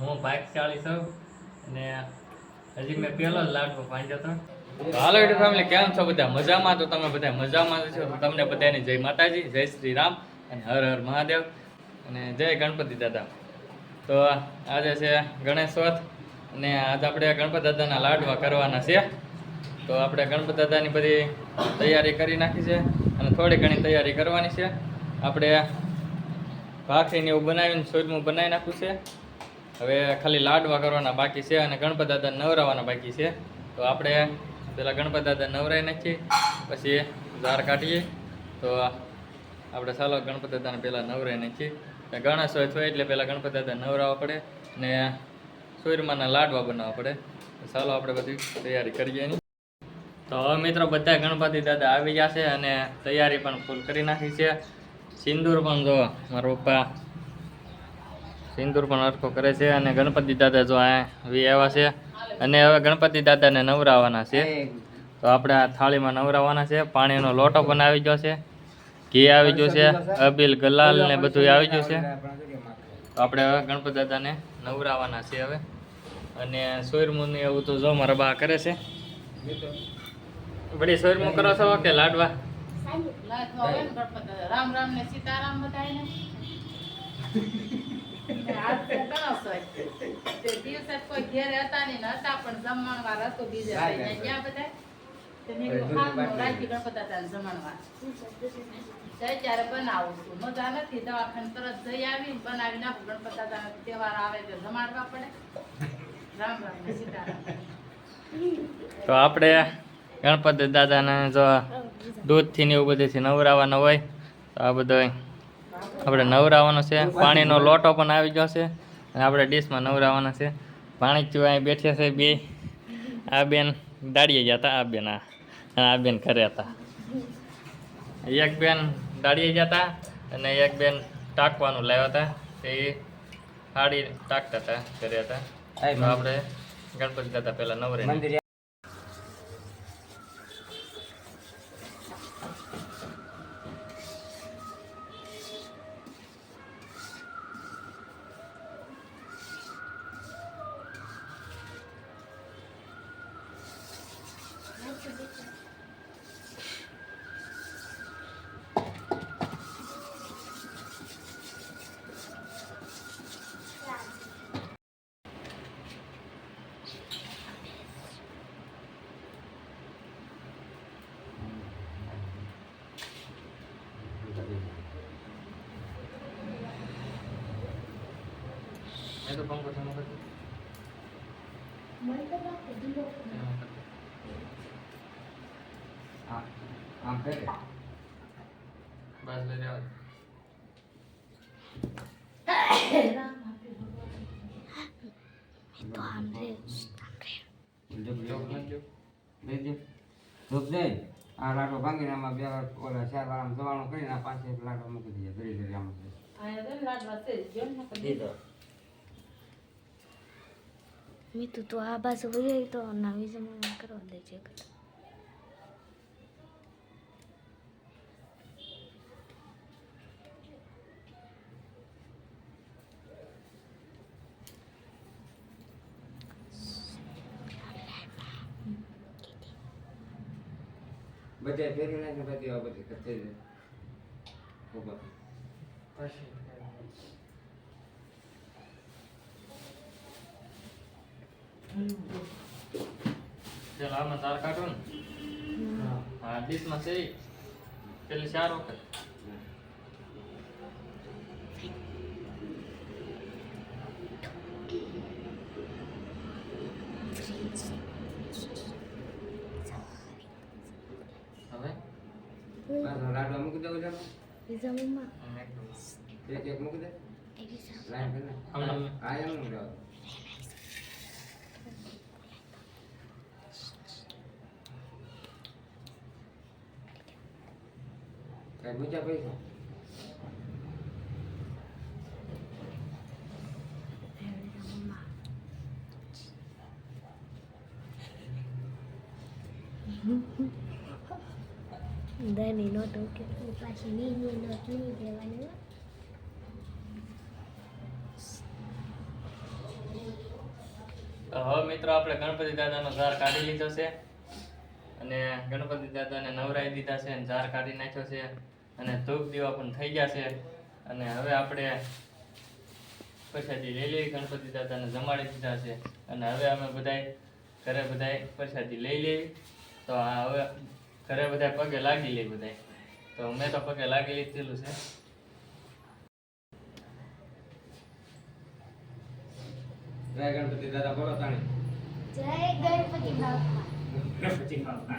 હું ભાગશાળી છું અને હજી મેં પહેલો લાડવો ભાંજ્યો હતો. હાલો યુટ્યુબ ફેમિલી કેમ છો બધા? મજામાં? તો તમે બધા મજામાં છો? તમને બધાને જય માતાજી, જય શ્રી રામ અને હર હર મહાદેવ અને જય ગણપતિ દાદા. તો આજે છે ગણેશોત્સવ અને આજે આપણે ગણપત દાદાના લાડવા કરવાના છે. તો આપણે ગણપત દાદાની બધી તૈયારી કરી નાખી છે અને થોડી ઘણી તૈયારી કરવાની છે. આપણે ભાખરીને એવું બનાવીને સોજમું બનાવી નાખ્યું છે. હવે ખાલી લાડવા કરવાના બાકી છે અને ગણપત દાદા નવરાવાના બાકી છે. તો આપણે પેલા ગણપત દાદા નવરાઈ નાખીએ, પછી ઝાર કાઢીએ. તો આપણે ચાલો ગણપતિ દાદાને પહેલાં નવરાઈ નાખીએ. ગણેશ હોય હોય એટલે પહેલાં ગણપત દાદા નવરાવવા પડે ને સૂર્યમાના લાડવા બનાવવા પડે. ચાલો આપણે બધી તૈયારી કરીએ એની. તો હવે મિત્રો બધા ગણપતિ દાદા આવી ગયા છે અને તૈયારી પણ ફૂલ કરી નાખી છે. સિંદૂર પણ જો મારા પપ્પા સિંદૂર પણ અરખો કરે છે અને ગણપતિ દાદા જો આ વી આવ્યા છે અને હવે ગણપતિ દાદાને નવરાવવાના છે. તો આપણે આ થાળીમાં નવરાવવાના છે, પાણીનો લોટો પણ આવી ગયો છે, ઘી આવી ગયું છે, અબીલ, ગલાલ ને બધું આવી ગયું છે. તો આપણે હવે ગણપતિ દાદાને નવરાવવાના છે હવે. અને સોયરમું એવું તો જો મારા બા કરે છે. બધી સોયરમું કરો છો કે લાડવા? રામ રામ ને સીતારામ બધાયને. આજ તો ગણેશ હોય. તે દિવસે કોઈ ઘેરે હતા ને હતા પણ જમણવાર હતું બીજે ક્યાં બધા? તે મેં કીધું ખાવાનું રાખી ગણપતિ દાદાને જમણવાર. તો અત્યારે બનાવું છું. મજા નથી. દવાખાને તરત જઈ આવી બનાવી નાખું. ગણપત દાદાનો તહેવાર આવે તો જમાડવા પડે. રામ રામ સીતારામ. તો આપણે ગણપતિ દાદાને જો દૂધથી ને એવું બધેથી નવરાવવાના હોય તો આ બધો આપણે નવરાવવાનો છે. પાણીનો લોટો પણ આવી ગયો છે. અને આપણે ડીશમાં નવરાવવાના છે. પાણી ચૂવા બેઠ્યા છે બે. આ બેન દાડીએ ગયા હતા આ બેન આ. અને આ બેન ઘરે હતા. એક બેન દાડીએ ગયા હતા અને એક બેન ટાંકવાનું લાવ્યા હતા. તે હાડી ટાંકતા હતા ઘરે હતા. આપણે ગણપતિ દાદા પહેલાં નવરે એ તો પંખો ચાલુ કરી દે. બસ લઈ જાઓ. ચોક જઈ આ લાડો ભાંગીને આમાં બે વાર ઓલા ચાર વાર આમ જવાનું કરીને આ પાસે એક લાડો મૂકી દઈએ ધીરે ધીરે આમ આયા मी तू तू આ બાજુ વહી તો નવી જમા કરવા દે છે બધે ફેરવી નાખીને પછી આ બધી કચે ઉભા ચાલો આમાં ચાર કાઢો ને. હા. ડીશમાં છે. પેલી ચાર વખત. લાડવા મૂકી દઉં મમ્મા એકદમ. એક એક મૂકી દે. સા લાઈન આમ. આ એમ નું લાવ કઈ બીજા પૈસા Dani, હવે મિત્રો આપણે ગણપતિ દાદા નો ઝાર કાઢી લીધો છે. અને ગણપતિ દાદા ને નવરાઈ દીધા છે ઝાર કાઢી નાખ્યો છે. અને ધૂપ દીવા પણ થઈ ગયા છે. અને હવે આપણે પ્રસાદી લઈ લઈએ ગણપતિ દાદાને જમાડી દીધા છે. અને હવે અમે બધાય ઘરે બધાય પ્રસાદી લઈ લઈ તો આ હવે ઘરે બધાય પગે લાગી લઈ બધાય. તો મેં તો પગે લાગી લીધેલું છે. જય ગણપતિ દાદા બોલો તાણી. જય ગણપતિ બાપા. ગણપતિ બાપા.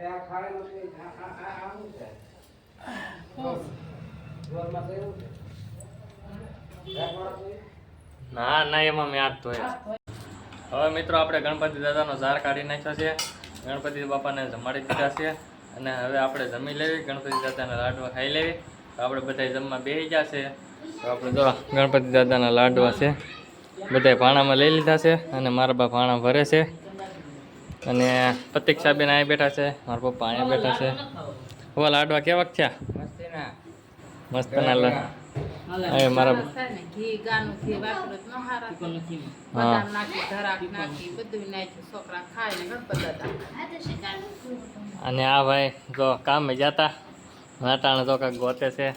રાખવાળા છે? ના ના એમાં મેં આજ ધોયા. હવે મિત્રો આપણે ગણપતિ દાદાનો ઝાર કાઢી નાખ્યો છે. ગણપતિ બાપાને જમાડી દીધા છે. અને હવે આપણે જમી લેવી. ગણપતિ દાદાના લાડવા ખાઈ લેવી. તો આપણે બધા જમવા બેસી ગયા છે. તો આપણે જો ગણપતિ દાદાના લાડવા છે. બધા ભાણામાં લઈ લીધા છે અને મારા બા ભાણા ભરે છે. અને પ્રતિક્ષાબેન અહીંયા બેઠા છે મારા પપ્પા અહીંયા બેઠા છે. હવે લાડવા કેવાક થયા? મસ્ત ના મસ્તના લા- હવે મારા થાય ને ઘી ગાનું ઘી વાપરું તો ન હારા હા. બદામ નાખી ધરાક નાખી બધું નાખ્યું છોકરા ખાય ને ગણપત દાદા અને આ ભાઈ જો કામે જતા. નાટાણે તો કાંઈક ગોતે છે.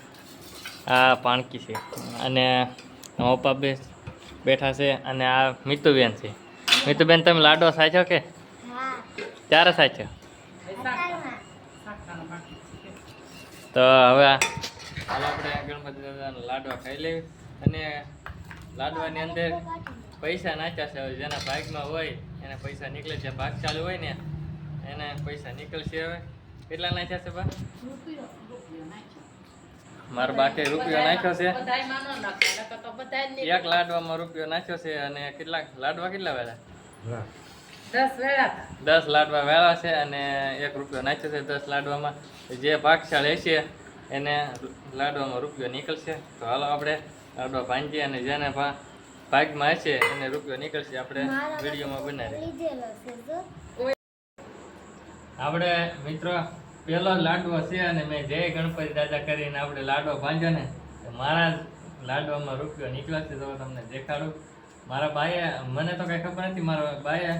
આ પાણકી છે. અને પપ્પા બે બેઠા છે અને આ મિતુબેન છે. મિતુબેન, તમે લાડો સાચો કે? હા ત્યારે સાચો. તો હવે આપણે ગણપતિ દાદાના લાડવા ખાઈ લેવી અને લાડવાની અંદર પૈસા નાખ્યા છે. હવે જેના ભાગમાં હોય, એને પૈસા નીકળે છે. ભાગ ચાલુ હોય ને, એને પૈસા નીકળશે હવે. કેટલા નાખ્યા છે નાખ્યો મારા બાકે રૂપિયો નાખ્યો છે. એક લાડવામાં રૂપિયો નાખ્યો છે અને કેટલા લાડવા કેટલા વેળા? દસ લાડવા વેળા છે અને એક રૂપિયો નાખ્યો છે દસ લાડવામાં. જે ભાગશાળી હશે એને લાડવામાં રૂપિયો નીકળશે. તો હાલો આપણે લાડવા ભાંજીએ અને જેને ભાગમાં હશે એને રૂપિયો નીકળશે આપણે વિડીયોમાં બનાવીએ. લીધેલો છે જો. આપણે મિત્રો પેલો લાડવો છે અને મેં જય ગણપતિ દાદા કરીને આપણે લાડવો ભાંજ્યો ને મારા લાડવામાં રૂપિયો નીકળ્યો છે, તો તમને દેખાડું. મારા બાએ, મને તો કાંઈ ખબર નથી, મારા બાએ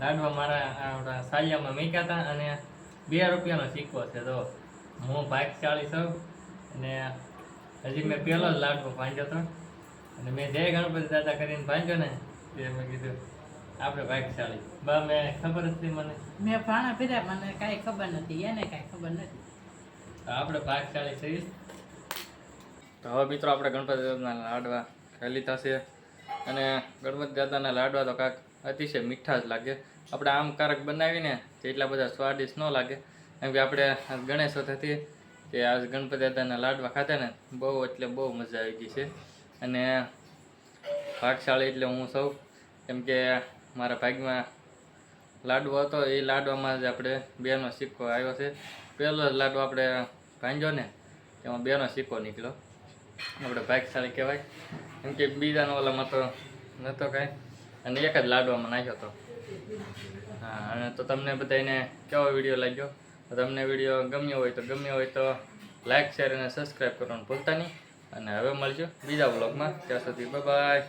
લાડવા મારા આપણા સાલિયામાં મૂક્યા હતા અને બે રૂપિયાનો સિક્કો છે, તો હું ભાગશાળી છું અને હજી મેં પહેલો જ લાડવો ભાંજ્યો હતો. અને મેં જય ગણપતિ દાદા કરીને ભાંજ્યો ને, તે મેં કીધું આપણે ભાગશાળી બા મેં ખબર જ હતી મને. મેં ભાણા પીધા મને કાંઈ ખબર નથી એને કાંઈ ખબર નથી. તો આપણે ભાગશાળી થઈ તો હવે મિત્રો આપણે ગણપતિ દાદાના લાડવા ખાઈ લીધા છે અને ગણપતિ દાદાના લાડવા તો કાંક અતિશય મીઠા જ લાગે. આપણે આમ કારક બનાવીને એટલા બધા સ્વાદિષ્ટ ન લાગે. કેમ કે આપણે ગણેશ ચતુર્થી કે આ ગણપતિ દાદાના લાડવા ખાતા ને બહુ એટલે બહુ મજા આવી ગઈ છે. અને ભાગશાળી એટલે હું સૌ કેમ કે મારા ભાગમાં લાડવો હતો. એ લાડવામાં જ આપણે બેનો સિક્કો આવ્યો છે. પહેલો જ લાડવો આપણે ભાંજ્યો ને, તેમાં બેનો સિક્કો નીકળ્યો. આપણે ભાગશાળી કહેવાય. કેમ કે બીજાનો ઓલામાં તો નહોતો કાંઈ. અને એક જ લાડવામાં નાખ્યો હતો. હા, અને તો તમને બધાને કેવો વીડિયો લાગ્યો? તમને વીડિયો ગમ્યો હોય તો ગમ્યો હોય તો લાઈક, શેર અને સબસ્ક્રાઈબ કરવાનું ભૂલતા નહીં. અને હવે મળજો બીજા બ્લોગમાં ત્યાં સુધી બાય